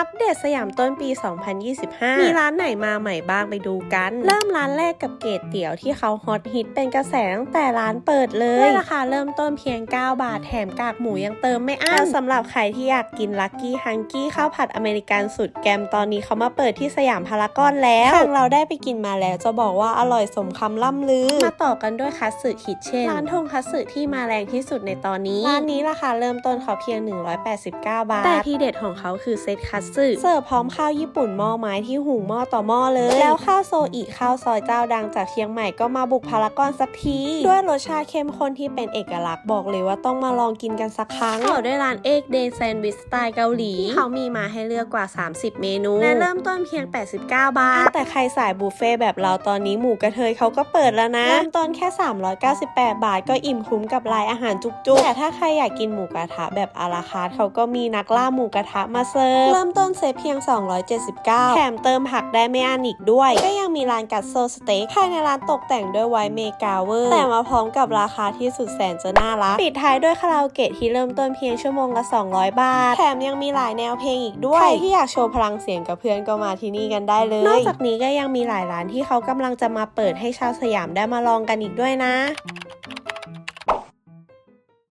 อัปเดตสยามต้นปี 2025 มีร้านไหนมาใหม่บ้างไปดูกัน เริ่มร้านแรกกับเกตเตี๋ยวที่เขาฮอตฮิตเป็นกระแสตั้งแต่ร้านเปิดเลยด้วยราคาเริ่มต้นเพียง 9 บาทแถมกากหมูยังเติมไม่อั้นแล้วสำหรับใครที่อยากกินลักกี้ฮังกี้ข้าวผัดอเมริกันสุดแกมตอนนี้เขามาเปิดที่สยามพารากอนแล้วทางเราได้ไปกินมาแล้วจะบอกว่าอร่อยสมคำล่ำลือ มาต่อกันด้วยคัตสึคิดเช่นร้านทงคัตสึที่มาแรงที่สุดในตอนนี้ร้านนี้ราคาเริ่มต้นเขาเพียง 189 บาท แต่ที่เด็ดของเขาคือเซตคัตสึเสิร์ฟพร้อมข้าวญี่ปุ่นหม้อไม้ที่หุงหม้อต่อหม้อเลย แล้วข้าวโซอิข้าวซอยเจ้าดังจากเชียงใหม่ก็มาบุกพารากอนสักที ด้วยรสชาติเข้มข้นที่เป็นเอกลักษณ์บอกเลยว่าต้องมาลองกินกันสักครั้งต่อด้วยร้านเอกเดย์แซนด์วิชสไตล์เกาหลีที่เขามีมาให้เลือกกว่า 30 เมนู และเริ่มต้นเพียง 89 บาท แต่ใครสายบุฟเฟ่ต์แบบเราตอนนี้หมูกระเทยเขาก็เปิดแล้วนะเริ่มต้นแค่ 398 บาทก็อิ่มคุ้มกับรายอาหารจุกๆแต่ถ้าใครอยากกินหมูกระทะแบบอาราคาร์ทเขาก็มีนักล่าหมูกระทะมาเสิร์ฟเริ่มต้น้นเซตเพียง 279 แถมเติมผักได้ไม่อันอีกด้วย ก็ยังมีร้านกัตโซสเต็กภายในร้านตกแต่งด้วยไวเมกาเวอร์แต่มาพร้อมกับราคาที่สุดแสนจะน่ารัก ปิดท้ายด้วยคาราโอเกะที่เริ่มต้นเพียงชั่วโมงละ 200 บาท แถมยังมีหลายแนวเพลงอีกด้วย ใครที่อยากโชว์พลังเสียงกับเพื่อนก็มาที่นี่กันได้เลย นอกจากนี้ก็ยังมีหลายร้านที่เขากำลังจะมาเปิดให้ชาวสยามได้มาลองกันอีกด้วยนะ